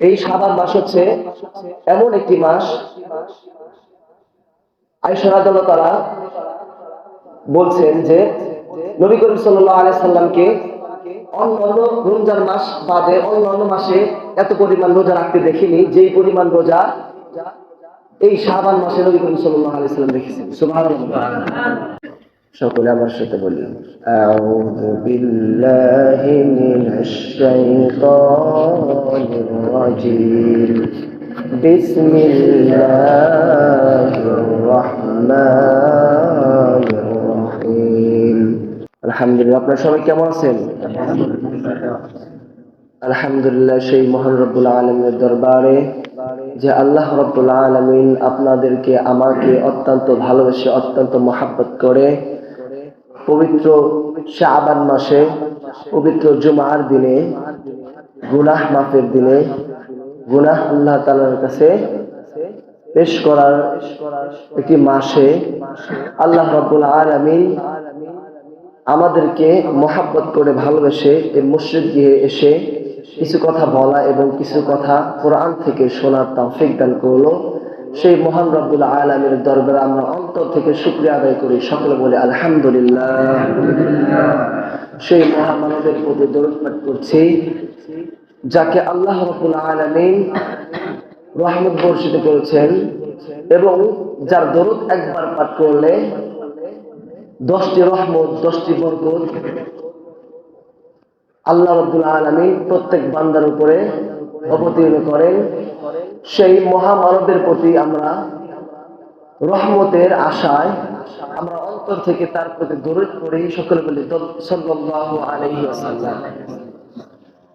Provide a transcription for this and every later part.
এই সাবান মাস হচ্ছে এমন একটি মাস। আইসরাদল তারা বলছেন যে, নবী করিম সাল্লাহ সাল্লামকে অন্য অন্য রমজান মাস বাদে অন্য অন্য মাসে এত পরিমাণ রোজা রাখতে দেখিনি। যেই পরিমাণ রোজা এই শাবান মাসে নবী করিম সাল্লাহ আলাই সাল্লাম রেখেছেন। সুবহানাল্লাহ। সকলে আমার সাথে বলি। শাইতানির রাজিম। বিসমিল্লাহির রাহমানির রহিম। আলহামদুলিল্লাহ, আপনারা সবাই কেমন আছেন? আলহামদুলিল্লাহ, সেই মহান রব্বুল আলমের দরবারে যে আল্লাহ রব্বুল আলমিন আপনাদেরকে আমাকে অত্যন্ত ভালোবেসে, অত্যন্ত মহাব্বত করে পবিত্র শাবান মাসে, পবিত্র জুমার দিনে, গুনাহ মাফের দিনে, গুনাহ আল্লাহ তালার কাছে পেশ করার একটি মাসে আল্লাহ রব্বুল আলমিন আমাদেরকে মহাব্বত করে ভালোবেসে এই মসজিদ গিয়ে এসে কিছু কথা বলা এবং কিছু কথা কোরআন থেকে শোনার তৌফিক দান করল। সেই মহান রব্বুল আলমের দরবারে আমরা অন্তর থেকে শুক্রিয়া আদায় করি। সকলে বলে আলহামদুলিল্লাহ। সেই মহামানবের প্রতি দরদ পাঠ করছি, যাকে আল্লাহ রব্বুল আলমিন রহমত বর্ষিত করেছেন এবং যার দরদ একবার পাঠ করলে দশটি রহমত, দশটি বরকত আল্লাহ রব্বুল আলমী প্রত্যেক বান্দার উপরে অবতীর্ণ করেন। সেই মহামানবের প্রতি আমরা রহমতের আশায় আমরা অন্তর থেকে তার প্রতি দরদ করি সকলে বলি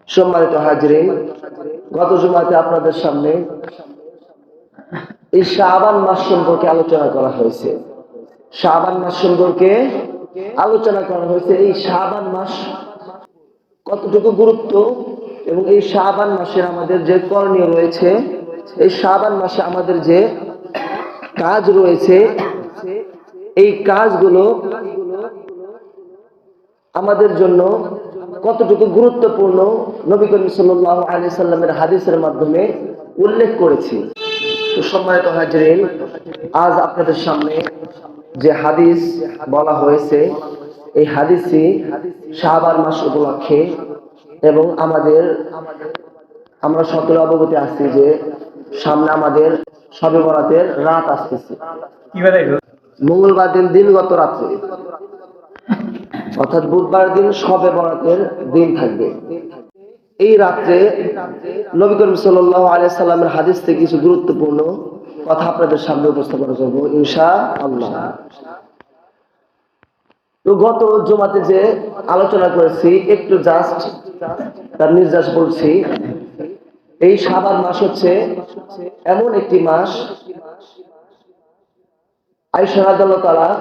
সম্মানিত হাজরিন, গত জুমাতে আপনাদের সামনে এই শাবান মাস সম্পর্কে আলোচনা করা হয়েছে। শাবান মাস সম্পর্কে আলোচনা করা হয়েছে। এই শাবান মাস কতটুকু গুরুত্ব? এবং এই শাবান মাসের আমাদের যে করণীয় রয়েছে, এই শাবান মাসে আমাদের যে কাজ রয়েছে, এই কাজগুলো আমাদের জন্য কতটুকু গুরুত্বপূর্ণ নবী করিম সাল্লাহ আলি সাল্লামের হাদিসের মাধ্যমে উল্লেখ করেছি। তো সম্মানিত হাজরিন, আজ আপনাদের সামনে যে হাদিস বলা হয়েছে, এই হাদিসই শাহবার মাস উপলক্ষে এবং আমাদের আমরা সকলে অবগতি আসছি যে সামনে আমাদের সবে বরাতের রাত আসতেছে। মঙ্গলবার দিন দিনগত রাত্রে। অর্থাৎ বুধবার দিন সবে বরাতের দিন থাকবে। এই রাত্রে নবী করিম সাল্লাহ আলিয়া হাদিস থেকে কিছু গুরুত্বপূর্ণ কথা আপনাদের সামনে উপস্থাপন করব ইনশা আল্লাহ তো গত জমাতে যে আলোচনা করেছি, একটু জাস্ট তার নির্যাস বলছি। এই সাবান মাস হচ্ছে এমন একটি মাস আইসারাদাল্লাহ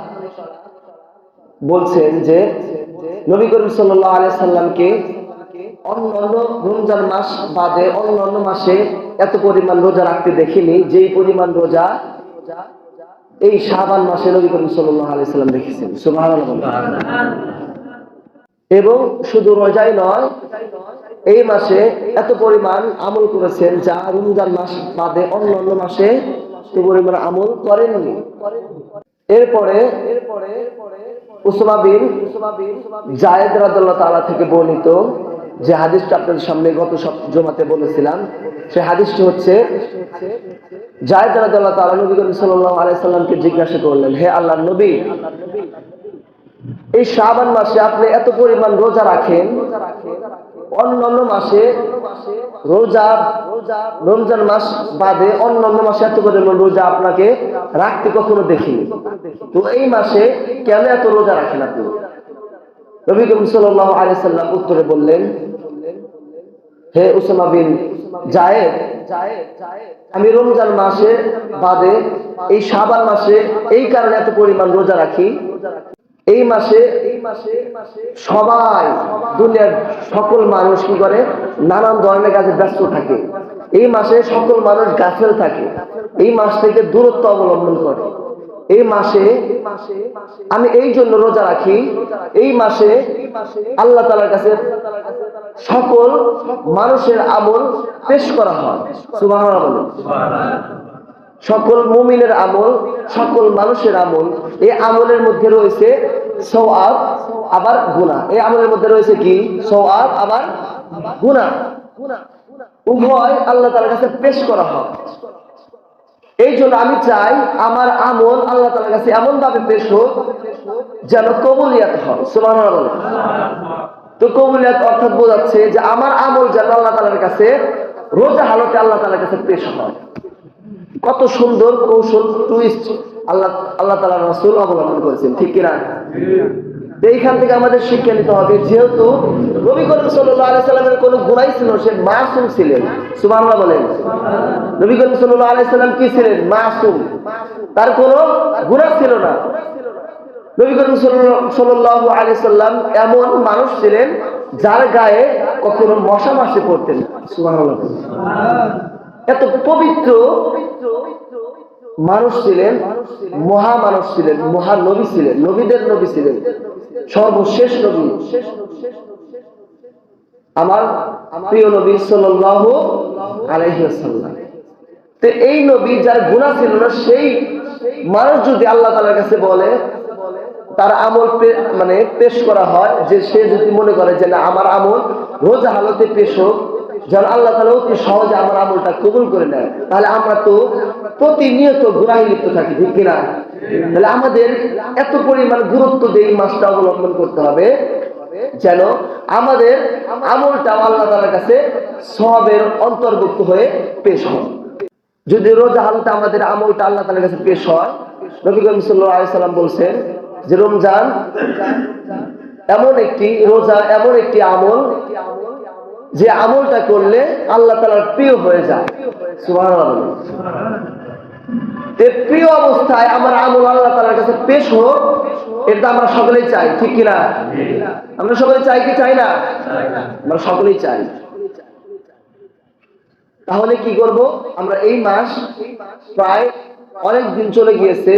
বলছেন যে, নবী করিম সাল্লাহ আলিয়া সাল্লামকে অন্য অন্য রমজান মাস বাদে অন্য অন্য মাসে এত পরিমাণ রোজা রাখতে দেখিনি। যেই পরিমাণ রোজা এই শাবান মাসে নবী করিম সাল্লাহ আলি সাল্লাম দেখেছেন। রেখেছেন এবং শুধু রোজাই নয়, এই মাসে এত পরিমাণ আমল করেছেন যা রমজান মাস বাদে অন্য অন্য মাসে পরিমাণ আমল করেননি। এরপরে উসমা বিন জায়েদ রাদুল্লাহ তালা থেকে বর্ণিত যে হাদিসটা আপনাদের সামনে গত সব জমাতে বলেছিলাম, সে হাদিসটি হচ্ছে জিজ্ঞাসা করলেন, হে আল্লাহর নবী, এই শাবান মাসে আপনি এত পরিমাণ রোজা রাখেন? অন্যান্য মাসে রোজা, রমজান মাস বাদে অন্যান্য মাসে এত পরিমাণ রোজা আপনাকে রাখতে কখনো দেখিনি। তো এই মাসে কেন এত রোজা রাখেন আপনি? নবী করিম সাল্লাল্লাহু আলাইহি সাল্লাম উত্তরে বললেন, হে উসামা বিন জায়েদ, আমি রমজান মাসে বাদে এই শাবান মাসে এই কারণে এত পরিমাণ রোজা রাখি। এই মাসে সবাই, দুনিয়ার সকল মানুষ কি করে? নানান ধরনের কাজে ব্যস্ত থাকে। এই মাসে সকল মানুষ গাফেল থাকে। এই মাস থেকে দূরত্ব অবলম্বন করে। এই মাসে আমি এই জন্য রোজা রাখি। এই মাসে আল্লাহ তালার কাছে সকল মানুষের আমল পেশ করা হয়। সকল মুমিনের আমল, সকল মানুষের আমল, এই আমলের মধ্যে রয়েছে সওয়াব, আবার গুনাহ। এই আমলের মধ্যে রয়েছে কি? সওয়াব, আবার গুনাহ। উভয় আল্লাহ তালার কাছে পেশ করা হয়। এই জন্য আমি চাই আমার আমল আল্লাহ তাআলার কাছে এমন ভাবে পেশ হোক যেন কবুলিয়াত হয়। বলেন। তো কবুলিয়াত অর্থাৎ বোঝাচ্ছে যে আমার আমল যেন আল্লাহ তালার কাছে, রোজা হালতে আল্লাহ তালার কাছে পেশ হয়। কত সুন্দর কৌশল টুইস্ট আল্লাহ আল্লাহ তালা রসুল অবলম্বন করেছেন, ঠিক কিনা? এইখান থেকে আমাদের শিক্ষা নিতে হবে, যেহেতু নবী করিম সাল্লাহ আলাই সাল্লামের কোনো গুণাই ছিল, সে মাসুম ছিলেন। সুবহানাল্লাহ বলেন। নবী করিম সাল্লাম কি ছিলেন? মাসুম। তার কোনো গুণা ছিল না। নবী করিম সাল্লাম এমন মানুষ ছিলেন যার গায়ে কখনো মশা মাসে পড়তেন। এত পবিত্র মানুষ ছিলেন মহা মানুষ ছিলেন মহা নবী ছিলেন, নবীদের নবী ছিলেন, সর্বশেষ নবী। আমার প্রিয় নবী সাল্লাল্লাহু আলাইহি ওয়াসাল্লাম। তো এই নবী যার গুনাহ ছিল না, সেই মানুষ যদি আল্লাহ তাআলার কাছে বলে, তার আমল মানে পেশ করা হয়, যে সে যদি মনে করে যে না, আমার আমল রোজা হালতে পেশ হোক, যেন আল্লাহ তালা অতি সহজে আমার আমলটা কবুল করে নেয়, তাহলে আমরা তো প্রতিনিয়ত গুনাহে লিপ্ত থাকি, ঠিক কিনা? তাহলে আমাদের এত পরিমাণ গুরুত্ব দিয়ে এই মাসটা অবলম্বন করতে হবে, যেন আমাদের আমলটা আল্লাহ তালার কাছে সবের অন্তর্ভুক্ত হয়ে পেশ হয়। যদি রোজা হালতে আমাদের আমলটা আল্লাহ তালার কাছে পেশ হয়, নবী করিম সাল্লাম বলছেন যে, রমজান এমন একটি রোজা, এমন একটি আমল, যে আমলটা করলে আল্লাহ তালার প্রিয় হয়ে যায়। তে প্রিয় অবস্থায় আমার আমল আল্লাহ তালার কাছে পেশ হোক এটা আমরা সকলেই চাই, ঠিক কিনা আমরা সকলে চাই কি চাই না? আমরা সকলেই চাই। তাহলে কি করব? আমরা এই মাস প্রায় অনেক দিন চলে গিয়েছে,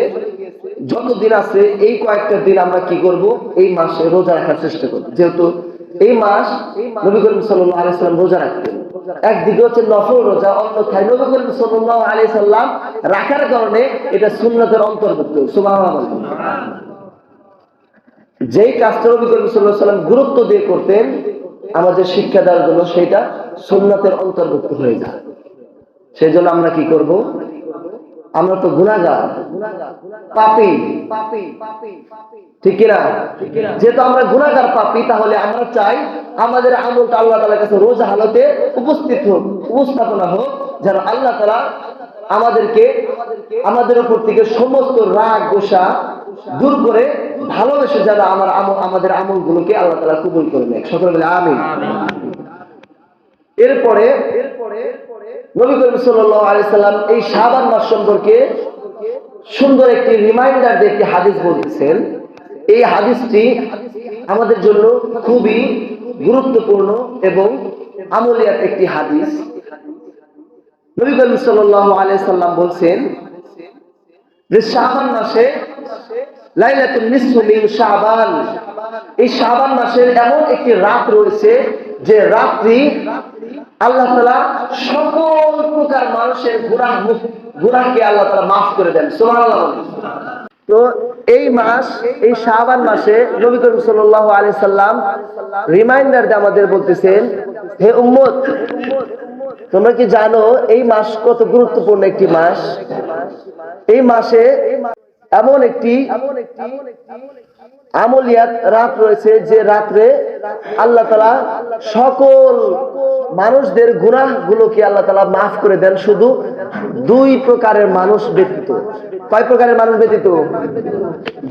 যত দিন আছে, এই কয়েকটা দিন আমরা কি করব? এই মাসে রোজা রাখার চেষ্টা করব। যেহেতু এই মাস নবী করিম সাল্লাল্লাহু আলাইহি সাল্লাম রোজা রাখতেন। একদিকে হচ্ছে নফল রোজা, অন্যথায় নবী করিম সাল্লাল্লাহু আলাইহি সাল্লাম রাখার কারণে এটা সুন্নতের অন্তর্ভুক্ত। সুবহানাল্লাহ। যেই কাজটা নবী করিম আলাইহি সাল্লাম গুরুত্ব দিয়ে করতেন, আমাদের শিক্ষা দেওয়ার জন্য সেটা সুন্নতের অন্তর্ভুক্ত হয়ে যায়। সেই জন্য আমরা কি করব? আমরা তো গুণাগার পাপি। ঠিক কিনা? যেহেতু আমরা গুণাগার পাপি তাহলে আমরা চাই আমাদের আমলটা আল্লাহ তালার কাছে রোজ হালতে উপস্থিত হোক উপস্থাপনা হোক যেন আল্লাহ তালা আমাদেরকে আমাদের উপর থেকে সমস্ত রাগ গোসা দূর করে ভালোবেসে যেন আমার আমল আমাদের আমলগুলোকে আল্লাহ তালা কবুল করে নেয় সকলে বলে আমিন। এরপরে নবী করিম সাল্লাম এই শাবান মাস সম্পর্কে সুন্দর একটি রিমাইন্ডার দিয়ে একটি হাদিস বলতেছেন এই হাদিসটি আমাদের জন্য খুবই গুরুত্বপূর্ণ এবং আমলিয়াত একটি হাদিস। নবী বলছেন, যে মাসে এই শাবান মাসের এমন একটি রাত রয়েছে যে রাত্রি আল্লাহ তাআলা সকল প্রকার মানুষের গুনাহ গুনাহকে আল্লাহ তাআলা maaf করে দেন। সুবহানাল্লাহ। তো এই মাস, এই শাবান মাসে নবী করিম সাল্লাল্লাহু আলাইহি সাল্লাম রিমাইন্ডার দিয়ে আমাদের বলতেছেন, হে উম্মত, তোমরা কি জানো এই মাস কত গুরুত্বপূর্ণ একটি মাস? এই মাসে এমন একটি আমলিয়াত রাত রয়েছে যে রাত্রে আল্লাহ তালা সকল মানুষদের গুনাহ গুলোকে আল্লাহ তালা মাফ করে দেন, শুধু দুই প্রকারের মানুষ ব্যতীত। কয় প্রকারের মানুষ ব্যতীত?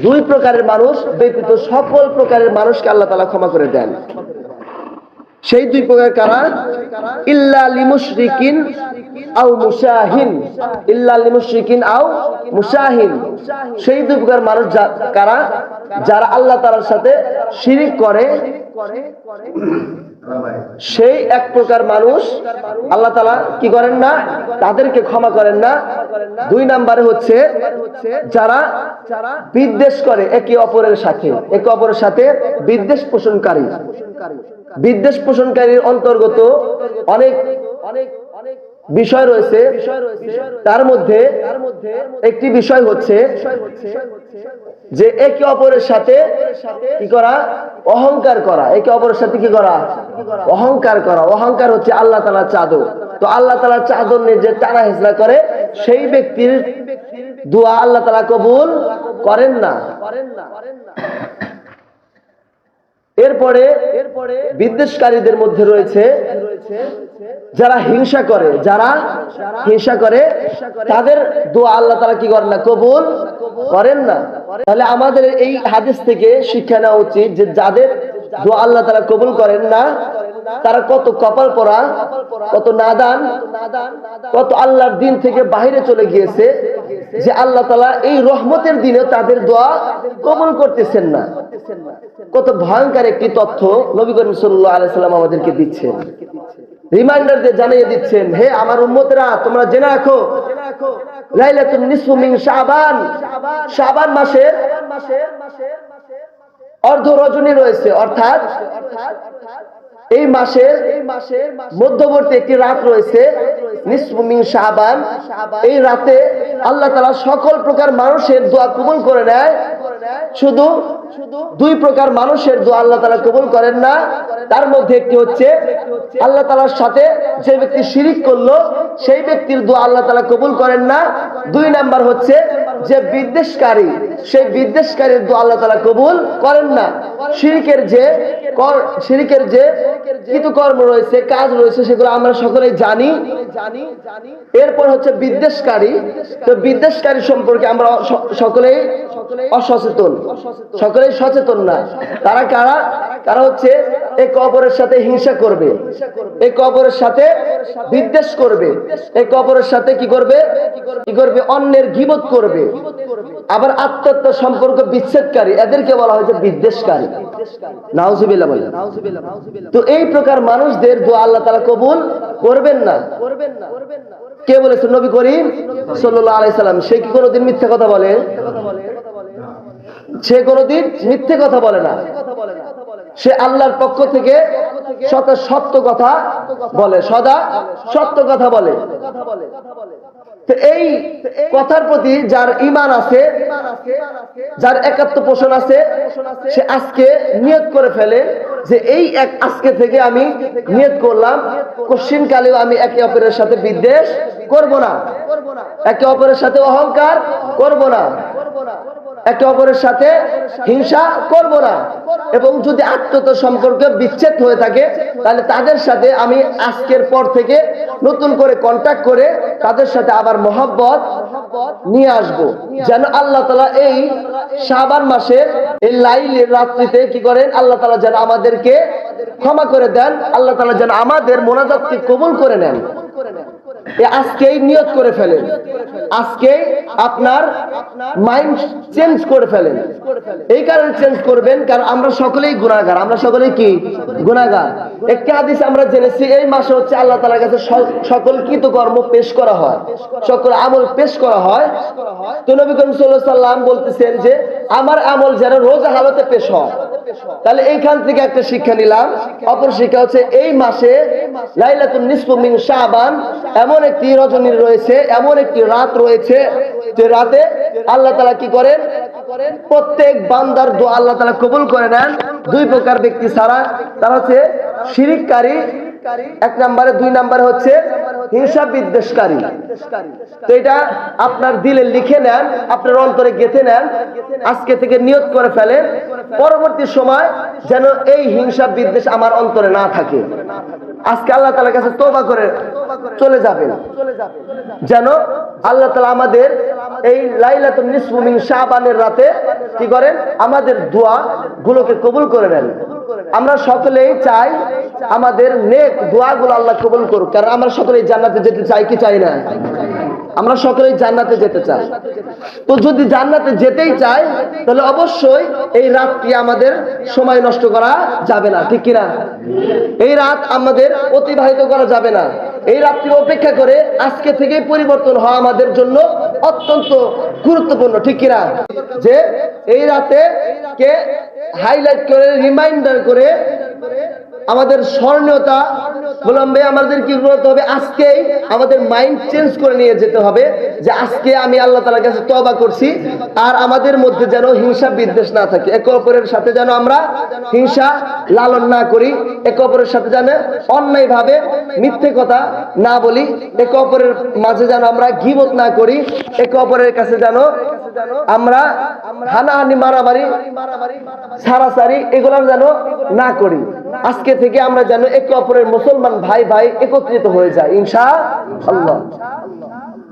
দুই প্রকারের মানুষ ব্যতীত সকল প্রকারের মানুষকে আল্লাহ তালা ক্ষমা করে দেন। সেই দুই প্রকার কারা? ইল্লা লিমুশরিকিন আও মুশাহিন। ইল্লা লিমুশরিকিন আও মুশাহিন। সেই দুই প্রকার মানুষ কারা? যারা আল্লাহ তাআলার সাথে শিরিক করে। সেই এক প্রকার মানুষ আল্লাহ তালা কি করেন না? তাদেরকে ক্ষমা করেন না। দুই নাম্বারে হচ্ছে যারা বিদ্বেষ করে একে অপরের সাথে। একে অপরের সাথে বিদ্বেষ পোষণকারী। বিদ্বেষ পোষণকারীর অন্তর্গত অনেক অনেক অনেক বিষয় রয়েছে। তার মধ্যে একটি বিষয় হচ্ছে যে একে অপরের সাথে কি করা? অহংকার করা। একে অপরের সাথে কি করা? অহংকার করা। অহংকার হচ্ছে আল্লাহ তালা চাদর। তো আল্লাহ তালা চাদর নিয়ে যে টানা হেসলা করে, সেই ব্যক্তির দোয়া আল্লাহ তালা কবুল করেন না। এরপরে এরপরে বিদ্বেষকারীদের মধ্যে রয়েছে যারা হিংসা করে যারা হিংসা করে তাদের দোয়া আল্লাহ তারা কি করেন না? কবুল করেন না। তাহলে আমাদের এই হাদিস থেকে শিক্ষা নেওয়া উচিত যে যাদের দোয়া আল্লাহ তারা কবুল করেন না তারা কত কপাল পরা, কত নাদান, কত আল্লাহর দিন থেকে বাহিরে চলে গিয়েছে যে আল্লাহ তালা এই রহমতের দিনে তাদের দোয়া কবুল করতেছেন না। কত ভয়ঙ্কর একটি তথ্য নবী করিম সাল্লাহ আলাইসাল্লাম আমাদেরকে দিচ্ছেন। রিমাইন্ডার দিয়ে জানিয়ে দিচ্ছেন, হে আমার উম্মতেরা, তোমরা জেনে রাখো, লাইলাতুন নিসফু মিন শাবান। শাবান মাসের অর্ধ রজনী রয়েছে, অর্থাৎ এই মাসের মধ্যবর্তী একটি রাত রয়েছে শাবান এই রাতে আল্লাহ তাআলা সকল প্রকার মানুষের দোয়া কবুল করে নেয়। শুধু দুই প্রকার মানুষের দোয়া আল্লাহ তালা কবুল করেন না, তার মধ্যে একটি হচ্ছে আল্লাহ তালার সাথে যে ব্যক্তি শিরিক করল, সেই ব্যক্তির দোয়া আল্লাহ তালা কবুল করেন না। দুই নাম্বার হচ্ছে যে বিদ্বেষকারী, সেই বিদ্বেষকারীর দোয়া আল্লাহ তালা কবুল করেন না। শিরিকের যে কর- শিরিকের যে কিছু কর্ম রয়েছে, কাজ রয়েছে, সেগুলো আমরা সকলেই জানি। এরপর হচ্ছে বিদ্বেষকারী। তো বিদ্বেষকারী সম্পর্কে আমরা সকলেই অসচেতন। সকলেই সচেতন না। তারা কারা? তারা হচ্ছে একে অপরের সাথে হিংসা করবে। একে অপরের সাথে বিদ্বেষ করবে। একে অপরের সাথে কি করবে? কি করবে? অন্যের গিবত করবে। আবার আত্মহত্যা সম্পর্ক বিচ্ছেদকারী, এদেরকে বলা হয়েছে বিদ্বেষকারী। নাউজুবিল্লাহ বলে তো এই প্রকার মানুষদের দোয়া আল্লাহ তারা কবুল করবেন না। কে বলেছে? নবী করিম সাল্লাল্লাহু আলাইহি সাল্লাম। সে কি কোনোদিন মিথ্যা কথা বলে? সে কোনোদিন মিথ্যে কথা বলে না। সে আল্লাহর পক্ষ থেকে সদা সত্য কথা বলে, সদা সত্য কথা বলে। এই কথার প্রতি যার ইমান আছে, যার একাত্ম পোষণ আছে, সে আজকে নিয়ত করে ফেলে যে এই এক আজকে থেকে আমি নিয়ত করলাম কশ্চিন কালেও আমি একে অপরের সাথে বিদ্বেষ করব না। একে অপরের সাথে অহংকার করব না। একে অপরের সাথে হিংসা করব না। এবং যদি সম্পর্কে বিচ্ছেদ হয়ে থাকে, তাহলে তাদের সাথে আমি আজকের পর থেকে নতুন করে কন্ট্যাক্ট করে তাদের সাথে আবার মহব্বত নিয়ে আসব। যেন আল্লাহ তালা এই শাবান মাসের এই লাইলের রাত্রিতে কি করেন? আল্লাহ তালা যেন আমাদেরকে ক্ষমা করে দেন। আল্লাহ তালা যেন আমাদের মোনাজাতকে কবুল করে নেন। আজকেই নিয়ত করে ফেলেন। আজকেই আপনার মাইন্ড চেঞ্জ করে ফেলেন। এই কারণে চেঞ্জ করবেন, কারণ আমরা সকলেই গুণাগার আমরা সকলেই কি? গুণাগার একটি হাদিস আমরা জেনেছি, এই মাসে হচ্ছে আল্লাহ তালার কাছে সকল কৃতকর্ম পেশ করা হয়। সকল আমল পেশ করা হয়। তো নবী করিম সাল্লাম বলতেছেন যে, আমার আমল যেন রোজা হালতে পেশ হয়। তাহলে এইখান থেকে একটা শিক্ষা নিলাম। অপর শিক্ষা হচ্ছে এই মাসে লাইলাতুন নিসফু মিন শাবান এমন একটি রজনী রয়েছে, এমন একটি রাত রয়েছে যে রাতে আল্লাহ তালা কি করেন? প্রত্যেক বান্দার দোয়া আল্লাহ তালা কবুল করে নেন। দুই প্রকার ব্যক্তি ছাড়া তারা হচ্ছে শিরিককারী এক নম্বরে, দুই নম্বরে হচ্ছে হিংসা বিদ্বেষকারী। তো এটা আপনার দিলে লিখে নেন, আপনার অন্তরে গেঁথে নেন, আজকে থেকে নিয়ত করে ফেলেন। পরবর্তী সময় যেন এই হিংসা বিদ্বেষ আমার অন্তরে না থাকে। আজকে আল্লাহ তালার কাছে তোবা করে চলে যাবেন। যেন আল্লাহ তালা আমাদের এই লাইলাতুন নিসফু মিন শাবানের রাতে কি করেন? আমাদের দোয়া গুলোকে কবুল করে নেন। আমরা সকলেই চাই আমাদের নেক দোয়াগুলো আল্লাহ কবুল করুক। কারণ আমরা সকলেই জান্নাতে যেতে চাই কি চাই না? আমরা সকলেই জান্নাতে যেতে চাই। তো যদি জান্নাতে যেতেই চাই, তাহলে অবশ্যই এই রাতটি আমাদের সময় নষ্ট করা যাবে না, ঠিক কিনা? এই রাত আমাদের অতিবাহিত করা যাবে না। এই রাত্রি অপেক্ষা করে আজকে থেকেই পরিবর্তন হওয়া আমাদের জন্য অত্যন্ত গুরুত্বপূর্ণ, ঠিক কিনা? যে এই রাতে কে হাইলাইট করে রিমাইন্ডার করে আমাদের স্মরণীয়তা বলম্বে আমাদের কি করতে হবে? আজকেই আমাদের মাইন্ড চেঞ্জ করে নিয়ে যেতে হবে যে আজকে আমি আল্লাহ তালার কাছে তবা করছি আর আমাদের মধ্যে যেন হিংসা বিদ্বেষ না থাকে। একে অপরের সাথে যেন আমরা হিংসা লালন না করি, একে অপরের সাথে যেন অন্যায় ভাবে মিথ্যে কথা না বলি, একে অপরের মাঝে যেন আমরা গিবত না করি, একে অপরের কাছে যেন আমরা হানাহানি, মারামারি, সারাসারি এগুলো যেন না করি। আজকে থেকে আমরা যেন একে অপরের মুসলমান ভাই ভাই একত্রিত হয়ে যায় ইনশা আল্লাহ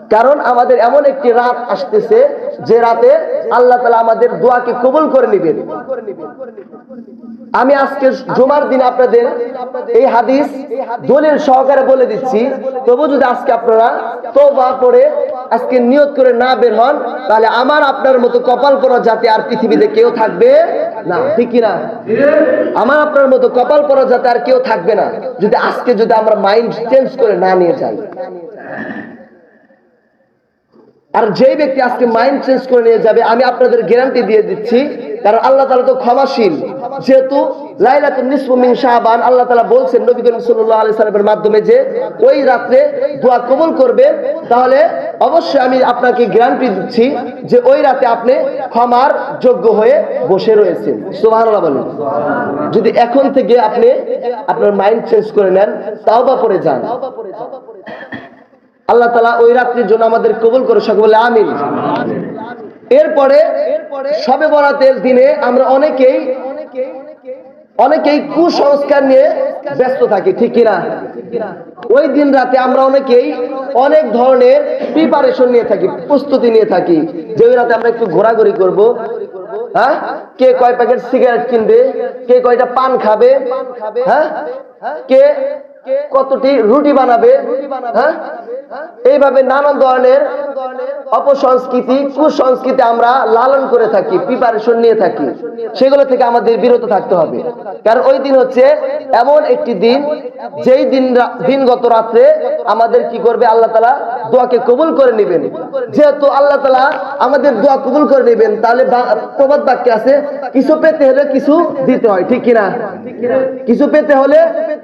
কারণ আমাদের এমন একটি রাত আসতেছে যে রাতে আল্লাহ তালা আমাদের দোয়াকে কবুল করে নিবেন। আমি আজকে জুমার দিন আপনাদের এই হাদিস দলিল সহকারে বলে দিচ্ছি। তবু যদি আজকে আপনারা তোবা করে আজকে নিয়ত করে না বের হন, তাহলে আমার আপনার মতো কপাল পরা যাতে আর পৃথিবীতে কেউ থাকবে না। ঠিক না আমার আপনার মতো কপাল পরা যাতে আর কেউ থাকবে না। যদি আজকে যদি আমরা মাইন্ড চেঞ্জ করে না নিয়ে যাই। আর যেই ব্যক্তি আজকে মাইন্ড চেঞ্জ করে নিয়ে যাবে, আমি আপনাদের গ্যারান্টি দিয়ে দিচ্ছি, কারণ আল্লাহ তালা তো ক্ষমাশীল। যেহেতু লাইলাতুল নিসফু মিন শাবান, আল্লাহ তাআলা বলছেন নবী করিম আলাইহি সাল্লামের মাধ্যমে যে ওই রাতে দোয়া করবে, তাহলে অবশ্যই আমি আপনাকে গ্যারান্টি দিচ্ছি যে ওই রাতে আপনি ক্ষমার যোগ্য হয়ে বসে রয়েছেন। যদি এখন থেকে আপনি আপনার মাইন্ড চেঞ্জ করে নেন, তাওবা পরে যান। আল্লাহ তালা ওই রাত্রির জন্য আমাদের কবুল করে সকলে বলে আমিন। এরপরে সবে বরাতের দিনে আমরা অনেকেই অনেকেই কুসংস্কার নিয়ে ব্যস্ত থাকি, ঠিক কিনা? ওই দিন রাতে আমরা অনেকেই অনেক ধরনের প্রিপারেশন নিয়ে থাকি, প্রস্তুতি নিয়ে থাকি। যে ওই রাতে আমরা একটু ঘোরাঘুরি করব হ্যাঁ? কে কয় প্যাকেট সিগারেট কিনবে, কে কয়টা পান খাবে হ্যাঁ? কে কতটি রুটি বানাবে হ্যাঁ? এইভাবে নানান ধরনের অপসংস্কৃতি, কুসংস্কৃতি আমরা লালন করে থাকি প্রিপারেশন নিয়ে থাকি। সেগুলো থেকে আমাদের বিরত থাকতে হবে। কারণ ওই দিন হচ্ছে এমন একটি দিন, যেই দিন দিনগত রাত্রে আমাদের কি করবে আল্লাহ তালা দোয়াকে কবুল করে নেবেন। যেহেতু আল্লাহ তালা আমাদের দোয়া কবুল করে নেবেন, তাহলে প্রবাদ বাক্যে আছে, কিছু পেতে হলে কিছু দিতে হয়, ঠিক কিনা? কিছু পেতে হলে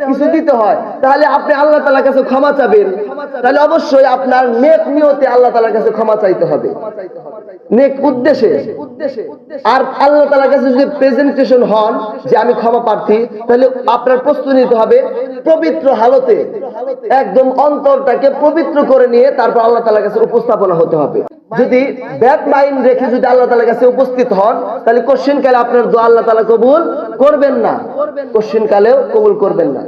কিছু দিতে হয়। তাহলে আপনি আল্লাহ তালার কাছে ক্ষমা চাবেন। তাহলে অবশ্যই আপনার নেক নিয়তে আল্লাহ তালার কাছে ক্ষমা চাইতে হবে। উপস্থাপনা হতে হবে। যদি ব্যাড মাইন্ড রেখে যদি আল্লাহ কাছে উপস্থিত হন, তাহলে কোশ্চিন কালে আপনার দোয়া আল্লাহ তালা কবুল করবেন না। কোশ্চিন কালেও কবুল করবেন না।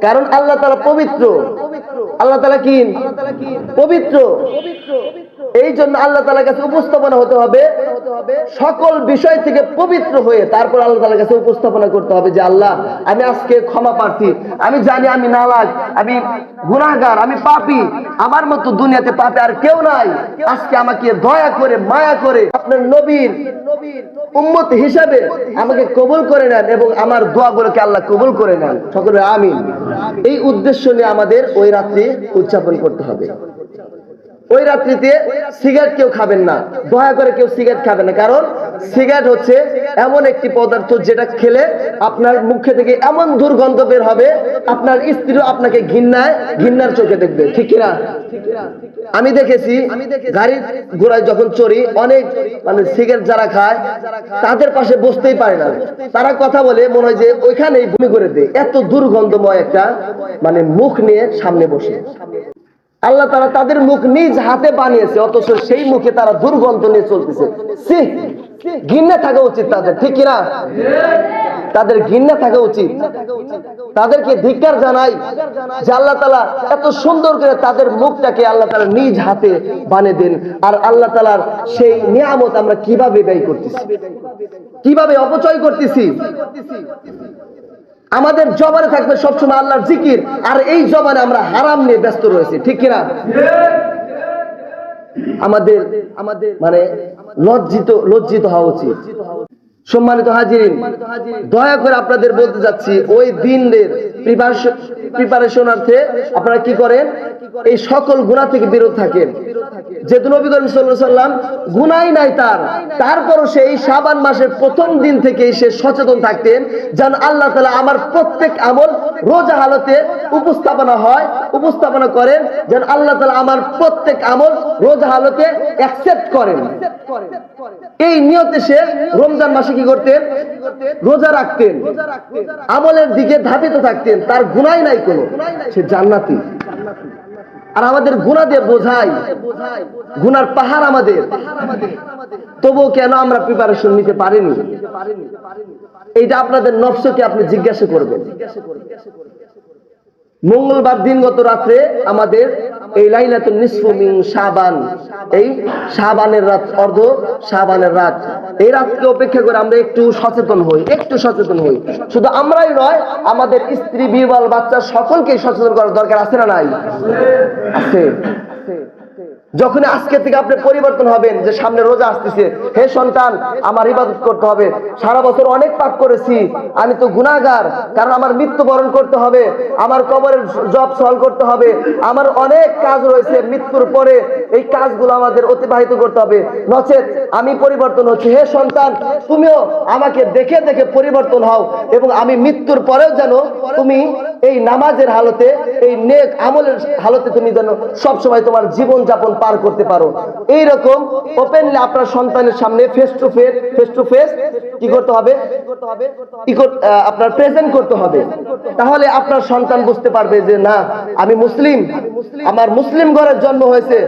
কারণ আল্লাহ তালা পবিত্র। আল্লাহ তালা কি? পবিত্র। এই জন্য আল্লাহ তালার কাছে উপস্থাপনা হতে হবে। সকল বিষয় থেকে পবিত্র হয়ে তারপর আল্লাহ তালার কাছে উপস্থাপনা করতে হবে যে আল্লাহ আমি আজকে ক্ষমা প্রার্থী। আমি জানি আমি নালাগ আমি গুনাহগার আমি পাপী। আমার মতো দুনিয়াতে পাপে আর কেউ নাই। আজকে আমাকে দয়া করে মায়া করে আপনার নবীর উম্মত হিসাবে আমাকে কবুল করে নেন এবং আমার দোয়াগুলোকে আল্লাহ কবুল করে নেন। সকলে আমিন। এই উদ্দেশ্য নিয়ে আমাদের ওই রাত্রি উদযাপন করতে হবে। ওই রাত্রিতে সিগারেট কেউ খাবেন না। দয়া করে কেউ সিগারেট খাবেন না। কারণ সিগারেট হচ্ছে এমন একটি পদার্থ যেটা খেলে আপনার মুখে থেকে এমন দুর্গন্ধ বের হবে, আপনার স্ত্রী আপনাকে ঘৃণায়, ঘৃণার চোখে দেখবে। ঠিক কিনা? আমি দেখেছি গাড়ির ঘোড়ায় যখন চড়ি অনেক মানে সিগারেট যারা খায় তাদের পাশে বসতেই পারে না। তারা কথা বলে মনে হয় যে ওইখানেই ভূমি করে দেয়। এত দুর্গন্ধময় একটা মানে মুখ নিয়ে সামনে বসে। আল্লাহ তারা তাদের মুখ নিজ হাতে বানিয়েছে অথচ সেই মুখে তারা দুর্গন্ধ নিয়ে চলতেছে। ঘৃণা থাকা উচিত তাদের ঠিক কিনা? তাদের ঘৃণা থাকা উচিত। তাদেরকে ধিক্কার জানাই যে আল্লাহ তালা এত সুন্দর করে তাদের মুখটাকে আল্লাহ তালা নিজ হাতে বানিয়ে দেন। আর আল্লাহ তালার সেই নিয়ামত আমরা কীভাবে ব্যয় করতেছি? কীভাবে অপচয় করতেছি? আমাদের জবানে থাকবে সবসময় আল্লাহর জিকির, আর এই জবানে আমরা হারাম নিয়ে ব্যস্ত রয়েছি, ঠিক কিনা? আমাদের আমাদের মানে লজ্জিত লজ্জিত হওয়া উচিত। সম্মানিত হাজিরিন দয়া করে আপনাদের বলতে যাচ্ছি ওই দিনের প্রিপারেশনার্থে আপনারা কি করেন? এই সকল গুণা থেকে বিরত থাকেন। যেহেতু নবী করিম সাল্লাম গুনাই নাই তার তারপরও সেই সাবান মাসের প্রথম দিন থেকে সে সচেতন থাকতেন যেন আল্লাহ তালা আমার প্রত্যেক আমল রোজা হালতে উপস্থাপনা হয় উপস্থাপনা করেন যেন আল্লাহ তালা আমার প্রত্যেক আমল রোজা হালতে অ্যাকসেপ্ট করেন। এই নিয়তে সে রমজান মাসে কি করতেন? রোজা রাখতেন। আমলের দিকে ধাবিত থাকতেন। তার গুনাই নাই কোনো। সে জান্নাতি। আর আমাদের গুণা দিয়ে বোঝাই। গুনার পাহাড় আমাদের। তবুও কেন আমরা প্রিপারেশন নিতে পারিনি? এইটা আপনাদের নফসকে আপনি জিজ্ঞাসা করবেন। মঙ্গলবার দিন গত রাত্রে আমাদের এই লাইলাতুল নিসফু মিন শাবান এই সাবানের রাত, অর্ধ সাবানের রাত। এই রাতকে অপেক্ষা করে আমরা একটু সচেতন হই, একটু সচেতন হই। শুধু আমরাই নয়, আমাদের স্ত্রী, বিবাল বাচ্চা সকলকে সচেতন করার দরকার আছে না নাই? আছে। যখন আজকে থেকে আপনি পরিবর্তন হবেন, যে সামনে রোজা আসতেছে, হে সন্তান, আমার ইবাদত করতে হবে। সারা বছর অনেক পাপ করেছি, আমি তো গুনাহগার, কারণ আমার মৃত্যুবরণ করতে হবে, আমার কবরের জব সলভ করতে হবে, আমার অনেক কাজ রয়েছে, মৃত্যুর পরে এই কাজগুলো আমাদের অতিবাহিত করতে হবে। নচেত আমি পরিবর্তন হচ্ছি। হে সন্তান, তুমিও আমাকে দেখে দেখে পরিবর্তন হও, এবং আমি মৃত্যুর পরেও যেন তুমি এই নামাজের হালতে, এই নেক আমলের হালতে তুমি যেন সবসময় তোমার জীবন যাপন পার করতে পারো। এইরকম ওপেনলি আপনার সন্তানের সামনে face to face face to face কি করতে হবে? আপনার প্রেজেন্ট করতে হবে। তাহলে আপনার সন্তান বুঝতে পারবে যে, না, আমি মুসলিম। আমার মুসলিম ঘরের জন্ম হয়েছে।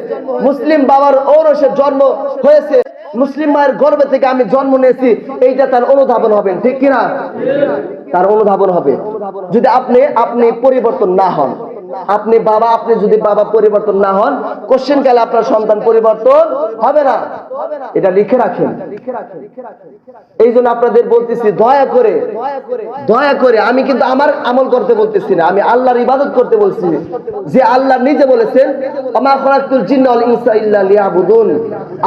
মুসলিম বাবার ঔরসের জন্ম হয়েছে। মুসলিম মায়ের গর্ভে থেকে আমি জন্ম নিয়েছি। এইটা তার অনুধাবন হবেন ঠিক কিনা? তার অনুধাবন হবে। যদি আপনি আপনি পরিবর্তন না হন। আপনি বাবা, আপনি যদি বাবা পরিবর্তন না হন কোশ্চেন কালে আপনার সন্তান পরিবর্তন হবে না। এটা লিখে রাখেন। এই জন্য আপনাদের বলতেছি, দয়া করে দয়া করে, আমি কিন্তু আমার আমল করতে বলতেছি না, আমি আল্লাহর ইবাদত করতে বলছি। যে আল্লাহ নিজে বলেছেন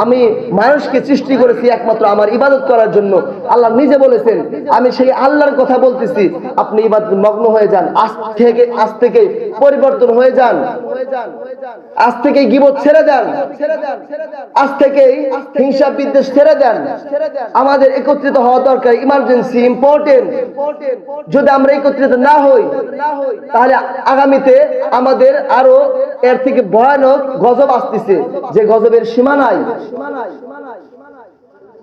আমি মানুষকে সৃষ্টি করেছি একমাত্র আমার ইবাদত করার জন্য। আল্লাহ নিজে বলেছেন, আমি সেই আল্লাহর কথা বলতেছি। আপনি ইবাদত মগ্ন হয়ে যান। আজ থেকে আজ থেকে পরিবর্তন হয়ে যান। আজ থেকে গিবত ছেড়ে দেন। আজ থেকেই হিংসা বিদ্বেষ ছেড়ে দেন। আমাদের একত্রিত হওয়া দরকার ইমার্জেন্সি ইম্পর্টেন্ট যদি আমরা একত্রিত না হই, তাহলে আগামীতে আমাদের আরও এর থেকে ভয়ানক গজব আসতেছে। যে গজবের সীমা নাই।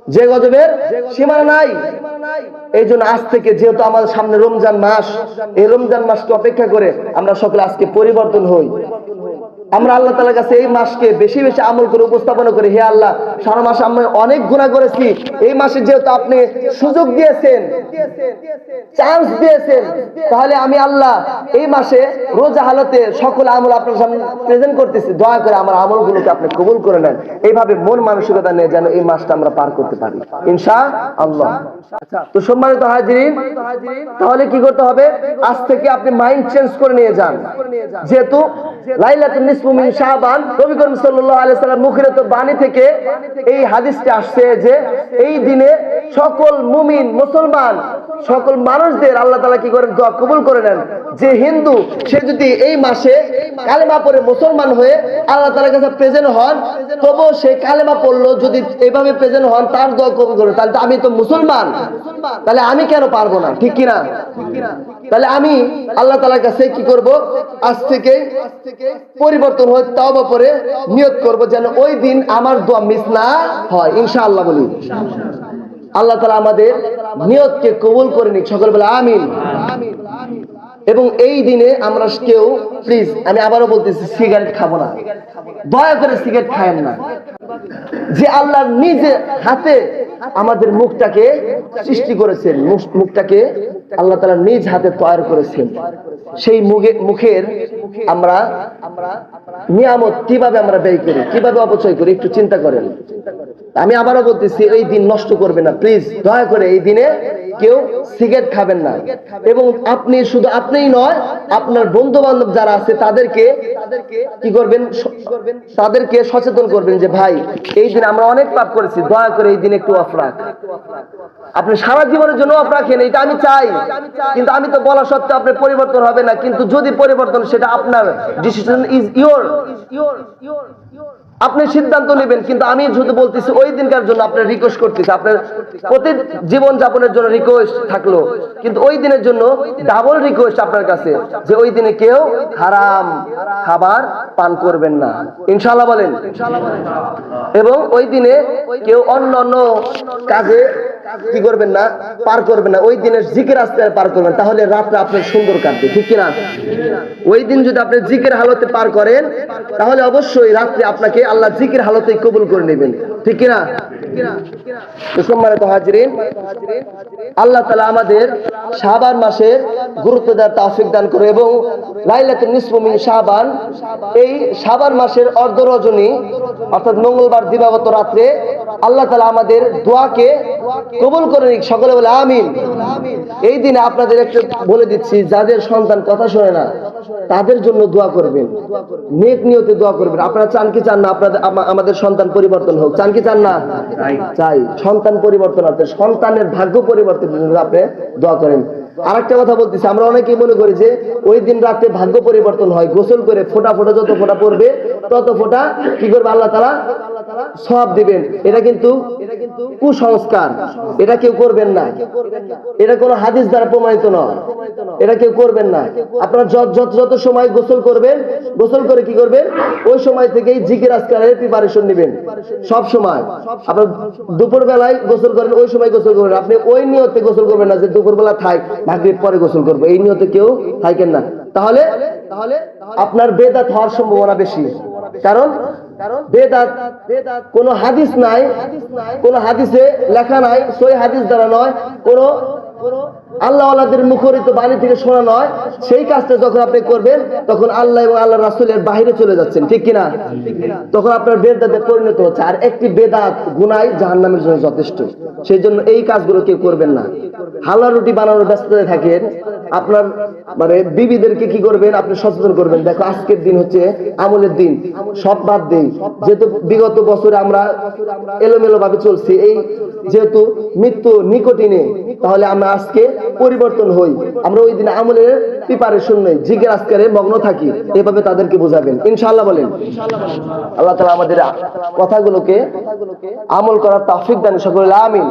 যে গজবের সীমানা নাই। এই জন্য আজ থেকে যেহেতু আমাদের সামনে রমজান মাস, এই রমজান মাসকে অপেক্ষা করে আমরা সকলে আজকে পরিবর্তন হই। আমরা আল্লাহ তালার কাছে এই মাসকে বেশি বেশি আমল করে উপস্থাপনা করি। হে আল্লাহ, সারা মাস আমি অনেক গুণা করেছি। এই মাসে যেহেতু আপনি সুযোগ দিয়েছেন চান্স দিয়েছেন, তাহলে আমি আল্লাহ এই মাসে রোজা হালতে সকল আমল আপনার সামনে প্রেজেন্ট করতেছি। দয়া করে আমার আমলগুলোকে আপনি কবুল করে নেন। এইভাবে মন মানসিকতা নিয়ে যেন এই মাসটা আমরা পার করতে পারি। ইনশা আল্লাহ তো সম্মানিত হাজিরিন, তাহলে কি করতে হবে? আজ থেকে আপনি মাইন্ড চেঞ্জ করে নিয়ে যান। যেহেতু লাইলাতুন মুখের বাণী থেকে এই হাদিসটা আসছে যে এই দিনে সকল মুমিন মুসলমান, সকল মানুষদের আল্লাহ তালা কি করেন? দোয়া কবুল করে নেন। যে হিন্দু, সে যদি এই মাসে কালেমা পড়ে মুসলমান হয়ে আল্লাহ তাআলার কাছে প্রেজেন্ট হন তবু সে কালেমা পড়ল, যদি এইভাবে প্রেজেন্ট হন, তার দোয়া কবুল করে তাহলে আমি তো মুসলমান। তাহলে আমি কেন পারব না? ঠিক কিনা? তাহলে আমি আল্লাহ তালার কাছে কি করব? আজ থেকে পরিবর্তন হয়ে তাওবা পরে নিয়ত করব যেন ওই দিন আমার দোয়া মিস না হয়। ইনশাআল্লাহ বলি। আল্লাহ তালা আমাদের নিয়তকে কবুল করে নিক। সকল বলে আমিন। এবং এই দিনে আমরা কেউ প্লিজ আমি আবারও বলতেছি সিগারেট খাব না। দয়া করে সিগারেট খায়েন না। যে আল্লাহ নিজে হাতে আমাদের মুখটাকে সৃষ্টি করেছেন, মুখ- মুখটাকে আল্লাহ তালা নিজ হাতে তৈরি করেছেন। সেই মুখে, মুখের আমরা নিয়ামত কীভাবে আমরা ব্যয় করি, কীভাবে অপচয় করি, একটু চিন্তা করেন। আমি আবারও বলতেছি, এই দিন নষ্ট করবে না, প্লিজ, দয়া করে এই দিনে কেউ সিগারেট খাবেন না। এবং আপনি শুধু আপনিই নয়, আপনার বন্ধু বান্ধব যারা আছে, তাদেরকে কি করবেন তাদেরকে সচেতন করবেন যে, ভাই, এই দিন আমরা অনেক পাপ করেছি, দয়া করে এই দিন একটু অফ রাখ। আপনি সারা জীবনের জন্য অফ রাখেন, এটা আমি চাই। কিন্তু আমি তো বলা সত্ত্বেও আপনার পরিবর্তন হবে না। কিন্তু যদি পরিবর্তন, সেটা আপনার ডিসিশন ইজ ইয়োর আপনি সিদ্ধান্ত নেবেন, কিন্তু আমি শুধু বলতেছি, ওই দিনকার জন্য আপনার রিকোয়েস্ট করতেছি। আপনার প্রতি জীবন যাপনের জন্য রিকোয়েস্ট থাকল। কিন্তু ওই দিনের জন্য ডাবল রিকোয়েস্ট আপনার কাছে, যে ওই দিনে কেউ হারাম খাবার পান করবেন না। ইনশাল্লাহ বলেন। এবং ওই দিনে কেউ অন্য অন্য কাজে কি করবেন না? পার করবেন না। ওই দিনের জিকের রাস্তায় পার করবেন তাহলে রাতটা আপনার সুন্দর কাটবে, ঠিক কিনা? ওই দিন যদি আপনি জিকের হালতে পার করেন, তাহলে অবশ্যই রাত্রে আপনাকে আল্লাহ জিকের হালতেই কবুল করে নেবেন। ঠিক কিনা? আল্লাহ তালা আমাদের শাবান মাসের গুরুত্ব তাফিক দান করে এবং লাইলাতুল নিসফুমিন শাবান, এই শাবান মাসের অর্ধ রজনী, অর্থাৎ মঙ্গলবার দিবাগত রাত্রে আল্লাহ তালা আমাদের দোয়াকে কবুল করে নিক সকলে বলে আমিন। এই দিনে আপনাদের একটা বলে দিচ্ছি যাদের সন্তান কথা শোনে না তাদের জন্য দোয়া করবেন। নেক নিয়তে দোয়া করবেন। আপনারা চান কি চান না আপনাদের আমাদের সন্তান পরিবর্তন হোক। চান কি চান না? চাই। সন্তান পরিবর্তন আছে সন্তানের ভাগ্য পরিবর্তনের জন্য আপনি দোয়া করেন। আরেকটা কথা বলতেছি, আমরা অনেকেই মনে করি যে ওই দিন রাতে ভাগ্য পরিবর্তন হয়, গোসল করে ফোটা ফোটা যত ফোটা পড়বে, তত ফোটা কি করবে? আল্লাহ তালা সব দিবেন। এটা কিন্তু কুসংস্কার। এটা কেউ করবেন না। এটা কোনো হাদিস দ্বারা প্রমাণিত নয়। এটা কেউ করবেন না। আপনার যত যত সময় গোসল করবেন, গোসল করে কি করবেন? ওই সময় থেকেই জিকির, আজকারের প্রিপারেশন নেবেন। সব সময়। আপনার দুপুর বেলায় গোসল করেন, ওই সময় গোসল করবেন। আপনি ওই নিয়তে গোসল করবেন না যে দুপুর বেলা ভাগ্যের পরে গোসল করব। এই নিয়তে কেউ থাকেন না। তাহলে তাহলে আপনার বেদাত হওয়ার সম্ভাবনা বেশি। কারণ বেদাত কোন হাদিস নাই, কোন হাদিসে লেখা নাই, সই হাদিস দ্বারা নয়, কোন আল্লাহ আল্লাহদের মুখরিত বাইরে থেকে শোনা নয়। সেই কাজটা যখন আপনি করবেন, তখন আল্লাহ এবং আল্লাহ রাসুলের বাহিরে চলে যাচ্ছেন, ঠিক কিনা? তখন আপনার বেদাতে পরিণত হচ্ছে। আর একটি বেদাত গুনাই জাহান নামের জন্য যথেষ্ট। সেই জন্য এই কাজগুলো কেউ করবেন না। হাল্লা রুটি বানানোর ব্যস্ততায় থাকেন আপনার মানে বিবিদেরকে কি করবেন? আপনি সচেতন করবেন। দেখো, আজকের দিন হচ্ছে আমলের দিন। সব বাদ দেই। যেহেতু বিগত বছরে আমরা এলোমেলো ভাবে চলছি, এই যেহেতু মৃত্যু নিকটিনে, তাহলে আমরা আজকে পরিবর্তন হই। আমরা ওই দিন আমলের প্রিপারেশন নেই। জিজ্ঞের আজকারে মগ্ন থাকি। এভাবে তাদেরকে বোঝাবেন। ইনশাআল্লাহ বলেন। আল্লাহ তালা আমাদের কথাগুলোকে আমল করার তাফিক দান, সকলে আমিন।